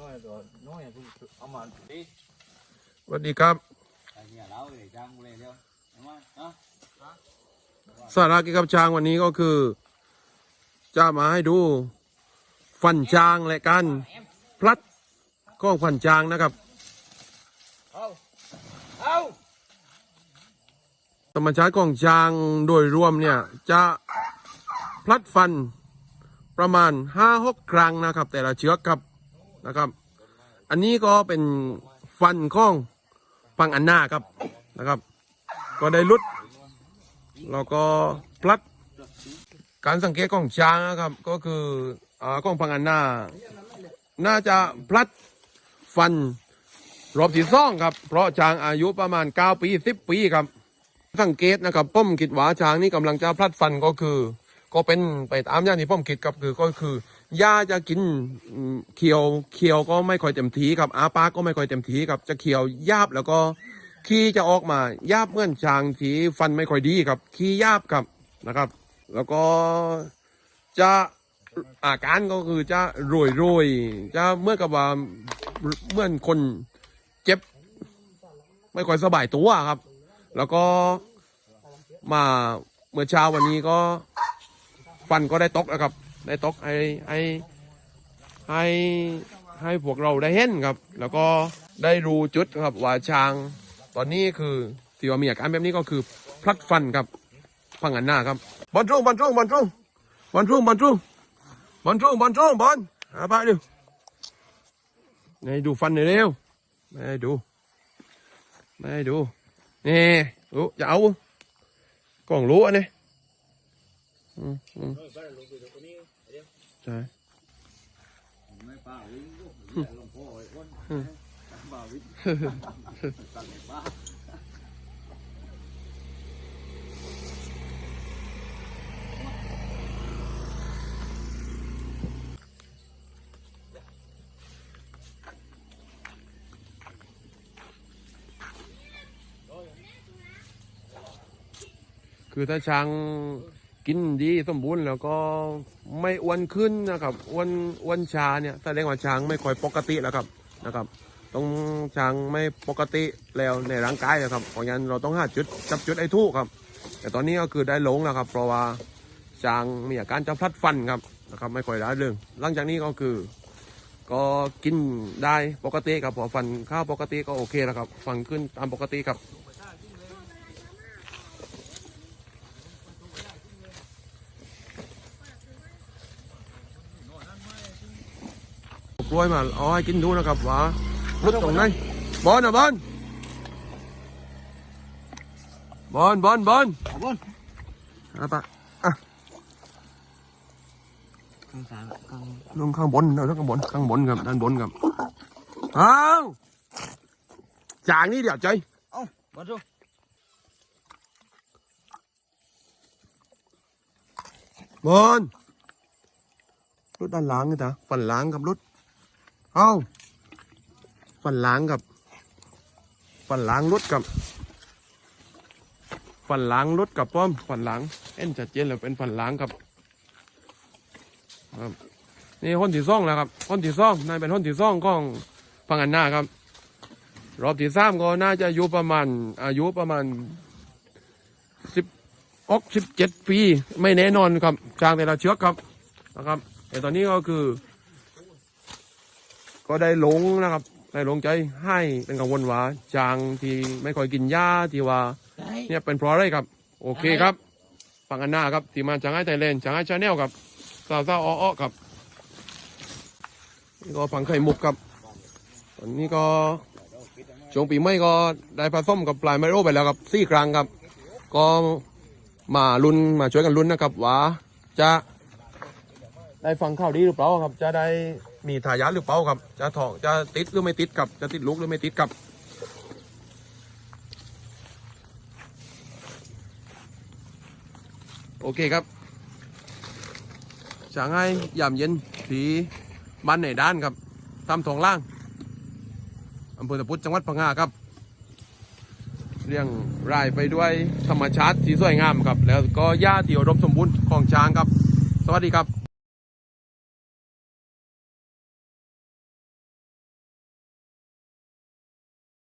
น้อยตัวน้อยเอามาดิสวัสดีครับสาระเกี่ยวกับช้างวันนี้ก็คือ จะมาให้ดู ฟันช้างและการพลัดของฟันช้างนะครับเอาเอาธรรมชาติของช้างโดยรวมเนี่ยจะพลัดฟันประมาณห้าหกครั้งนะครับ แต่ละเชือกครับ นะครับ อันนี้ก็เป็นฟันข้องฟังอันหน้าครับนะครับ ก็ได้ลุดแล้วก็พลัด การสังเกตของช้างนะครับ ก็คืออ่าของพังอันหน้า น่าจะพลัดฟันรอบที่สองครับ เพราะช้างอายุประมาณ9ปี10 ปีครับ สังเกตนะครับป้อมคิดว่าช้างนี่กำลังจะพลัดฟันก็คือ ก็เป็นไปตามอย่างที่ป้อมคิดครับคือก็คือหญ้าจะกินเคี้ยวเคี้ยวก็ไม่ค่อยเต็มทีครับอาปากก็ไม่ค่อยเต็มทีครับจะเคี้ยวยาบแล้วก็ขี้จะออกมายาบเมื่อนช้างทีฟันไม่ค่อยดีครับขี้ยาบครับนะครับ แล้วก็จะอาการก็คือจะโรยโรยจะเมื่อกับว่าเมื่อนคนเจ็บ ไม่ค่อยสบายตัวครับ แล้วก็มาเมื่อเช้าวันนี้ก็ ฟันก็ได้ตกแล้วครับ ได้ตกให้ให้ให้ให้พวกเราได้เห็นครับ แล้วก็ได้รู้จุดครับว่าช้าง ตอนนี้คือที่ว่ามีอาการแบบนี้ก็คือพลัดฟันครับพังอันหน้าครับบอลตรงบอลตรงบอลตรงบอลตรงบอลตรงบอลตรงบอลตรงบอลอาไปดูไหนดูฟันหน่อยเร็วไหนดูไม่ให้ดูนี่รู้จะเอากล่องรู้อันนี้ อืมอืมใช่คือถ้าช้าง กินดีสมบูรณ์แล้วก็ไม่อ้วนขึ้นนะครับอ้วนอ้วนชาเนี่ยแสดงว่าช้างไม่ค่อยปกติแล้วครับนะครับต้องช้างไม่ปกติแล้วในร่างกายนะครับเพราะงั้นเราต้องหาจุดจับจุดไอ้ทุกครับ แต่ตอนนี้ก็คือได้หลงแล้วครับ เพราะว่าช้างมีอาการจะพลัดฟันครับนะครับ ไม่ค่อยได้เรื่องหลังจากนี้ก็คือ ก็กินได้ปกติครับพอฟันข้าวปกติก็โอเคแล้วครับฟันขึ้นตามปกติครับ ล้วยมาเอาให้กินดูนะครับว่ารุดตรงไหนบอลนะบอลบอลบอลบอลเอาบนอะปะอะข้างซ้ายข้างลงข้างบนเอาข้างบนข้างบนครับด้านบนครับอ้าวจางนี่เดี๋ยวใจเอ้ามาดูบอลรถด้านหล้างนี่ตาฝันหล้างกับรถ เอ้าฝันล้างกับฝันล้างรถกับฝันล้างรถกับป้อมฝันล้างเอ็นชัดเจนเลยเป็นฝันล้างกับครับนี่ห้นที่ซ่องแล้วครับห้นที่ซ่องนายเป็นห้นที่ซ่องของฟังอันหน้าครับ รอบที่สามก็น่าจะอายุประมาณ อายุประมาณสิบออกสิบเจ็ดปี ไม่แน่นอนครับช้างแต่ละเชือกครับนะครับ แต่ตอนนี้ก็คือ ก็ได้หลงนะครับ ได้หลงใจให้เป็นกังวลว่าช้างที่ไม่ค่อยกินหญ้าที่ว่าเนี่ยเป็นเพราะอะไรครับ โอเคครับฟังอันหน้าครับที่มาจางไห้ไทยแลนด์จางไห้ชาแนลครับสาวสาวอ้อๆครับนี่ก็ฝังไข่มุกครับตอนนี้ก็ช่วงปีใหม่ก็ได้ผสมกับปลายไมโรไปแล้วครับสี่ครั้งครับ ก็มาลุ้นมาช่วยกันลุ้นนะครับว่าจะได้ฟังข่าวดีหรือเปล่าครับ จะได้ มีทายาทหรือเปล่าครับ จะถอกจะติดหรือไม่ติดครับ จะติดลูกหรือไม่ติดครับ โอเคครับช่างให้ยามเย็นสีบ้านไหนด้านครับตามทองล่างอำเภอตะพุธจังหวัดพังงาครับ เรียงรายไปด้วยธรรมชาติที่สวยงามครับ แล้วก็หญ้าที่อุดมสมบูรณ์ของช้างครับ สวัสดีครับ